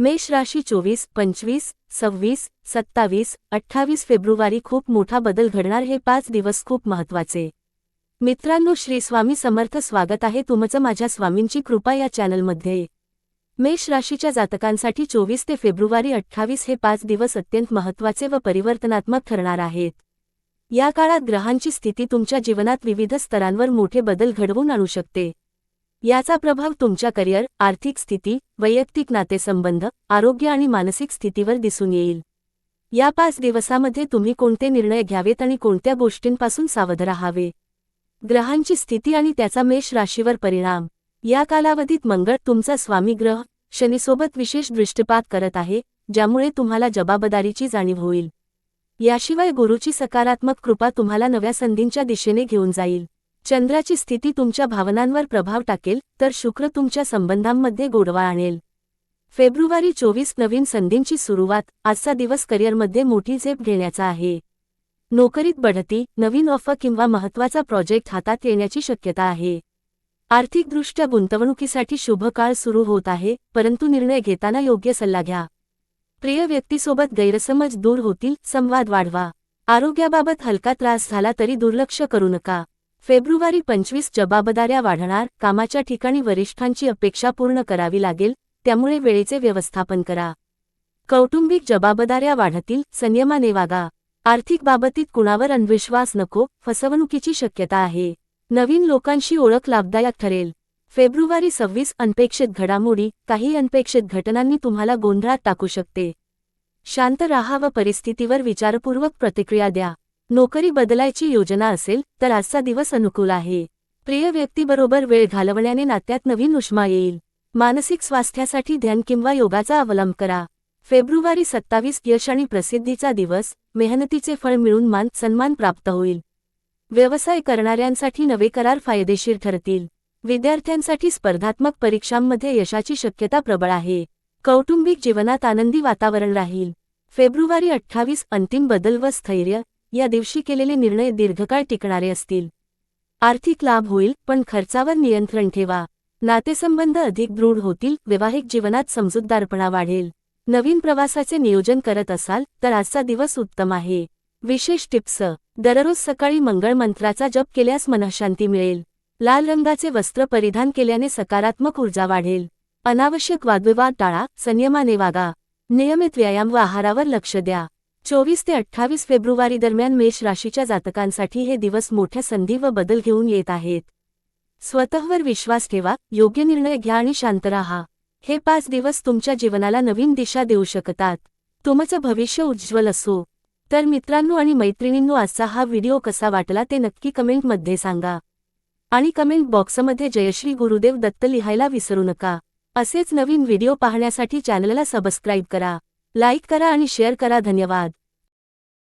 मेष राशी चोवीस पंचवीस सव्वीस सत्तावीस अठ्ठावीस फेब्रुवारी खूप मोठा बदल घडणार हे पाच दिवस खूप महत्त्वाचे मित्रांनो श्री स्वामी समर्थ स्वागत आहे तुमचं माझ्या स्वामींची कृपा या चॅनलमध्ये. मेष राशीच्या जातकांसाठी चोवीस ते फेब्रुवारी अठ्ठावीस हे पाच दिवस अत्यंत महत्त्वाचे व परिवर्तनात्मक ठरणार आहेत. या काळात ग्रहांची स्थिती तुमच्या जीवनात विविध स्तरांवर मोठे बदल घडवून आणू शकते. याचा प्रभाव तुमच्या करिअर आर्थिक स्थिती वैयक्तिक नातेसंबंध आरोग्य आणि मानसिक स्थितीवर दिसून येईल. या पाच दिवसामध्ये तुम्ही कोणते निर्णय घ्यावेत आणि कोणत्या गोष्टींपासून सावध राहावे? ग्रहांची स्थिती आणि त्याचा मेष राशीवर परिणाम. या कालावधीत मंगळ तुमचा स्वामी ग्रह शनीसोबत विशेष दृष्टिपात करत आहे ज्यामुळे तुम्हाला जबाबदारीची जाणीव होईल. याशिवाय गुरुची सकारात्मक कृपा तुम्हाला नव्या संधींच्या दिशेने घेऊन जाईल. चंद्राची स्थिती तुमच्या भावनांवर प्रभाव टाकेल तर शुक्र तुमच्या संबंधांमध्ये गोडवा आणेल. फेब्रुवारी चोवीस नवीन संधींची सुरुवात आजचा दिवस करिअरमध्ये मोठी झेप घेण्याचा आहे. नोकरीत बढती नवीन ऑफर किंवा महत्त्वाचा प्रोजेक्ट हातात येण्याची शक्यता आहे. आर्थिकदृष्ट्या गुंतवणुकीसाठी शुभ काळ सुरू होत आहे परंतु निर्णय घेताना योग्य सल्ला घ्या. प्रिय व्यक्तीसोबत गैरसमज दूर होतील संवाद वाढवा. आरोग्याबाबत हलका त्रास झाला तरी दुर्लक्ष करू नका. फेब्रुवारी पंचवीस जबाबदाऱ्या वाढणार कामाच्या ठिकाणी वरिष्ठांची अपेक्षा पूर्ण करावी लागेल त्यामुळे वेळेचे व्यवस्थापन करा. कौटुंबिक जबाबदाऱ्या वाढतील संयमाने वागा. आर्थिक बाबतीत कुणावर अन्विश्वास नको फसवणुकीची शक्यता आहे. नवीन लोकांशी ओळख लाभदायक ठरेल. फेब्रुवारी सव्वीस अनपेक्षित घडामोडी काही अनपेक्षित घटनांनी तुम्हाला गोंधळात टाकू शकते. शांत राहा व परिस्थितीवर विचारपूर्वक प्रतिक्रिया द्या. नोकरी बदलायची योजना असेल तर आजचा दिवस अनुकूल आहे. प्रिय व्यक्तीबरोबर वेळ घालवण्याने नात्यात नवीन उष्मा येईल. मानसिक स्वास्थ्यासाठी ध्यान किंवा योगाचा अवलंब करा. फेब्रुवारी सत्तावीस यश आणि प्रसिद्धीचा दिवस मेहनतीचे फळ मिळून मान सन्मान प्राप्त होईल. व्यवसाय करणाऱ्यांसाठी नवे करार फायदेशीर ठरतील. विद्यार्थ्यांसाठी स्पर्धात्मक परीक्षांमध्ये यशाची शक्यता प्रबळ आहे. कौटुंबिक जीवनात आनंदी वातावरण राहील. फेब्रुवारी अठ्ठावीस अंतिम बदल व स्थैर्य या दिवशी केलेले निर्णय दीर्घकाळ टिकणारे असतील. आर्थिक लाभ होईल पण खर्चावर नियंत्रण ठेवा. नातेसंबंध अधिक दृढ होतील वैवाहिक जीवनात समजूतदारपणा वाढेल. नवीन प्रवासाचे नियोजन करत असाल तर आजचा दिवस उत्तम आहे. विशेष टिप्स. दररोज सकाळी मंगळ मंत्राचा जप केल्यास मनःशांती मिळेल. लाल रंगाचे वस्त्र परिधान केल्याने सकारात्मक ऊर्जा वाढेल. अनावश्यक वादविवाद टाळा संयमाने वागा. नियमित व्यायाम व आहारावर लक्ष द्या. चोवीस ते अठ्ठावीस फेब्रुवारी दरम्यान मेष राशीच्या जातकांसाठी हे दिवस मोठ्या संधी व बदल घेऊन येत आहेत. स्वतःवर विश्वास ठेवा योग्य निर्णय घ्या आणि शांत राहा. हे पाच दिवस तुमच्या जीवनाला नवीन दिशा देऊ शकतात. तुमचं भविष्य उज्ज्वल असो. तर मित्रांनो आणि मैत्रिणींनो आजचा हा व्हिडिओ कसा वाटला ते नक्की कमेंटमध्ये सांगा. आणि कमेंट बॉक्समध्ये जयश्री गुरुदेव दत्त लिहायला विसरू नका. असेच नवीन व्हिडिओ पाहण्यासाठी चॅनलला सबस्क्राईब करा. लाईक करा आणि शेअर करा. धन्यवाद.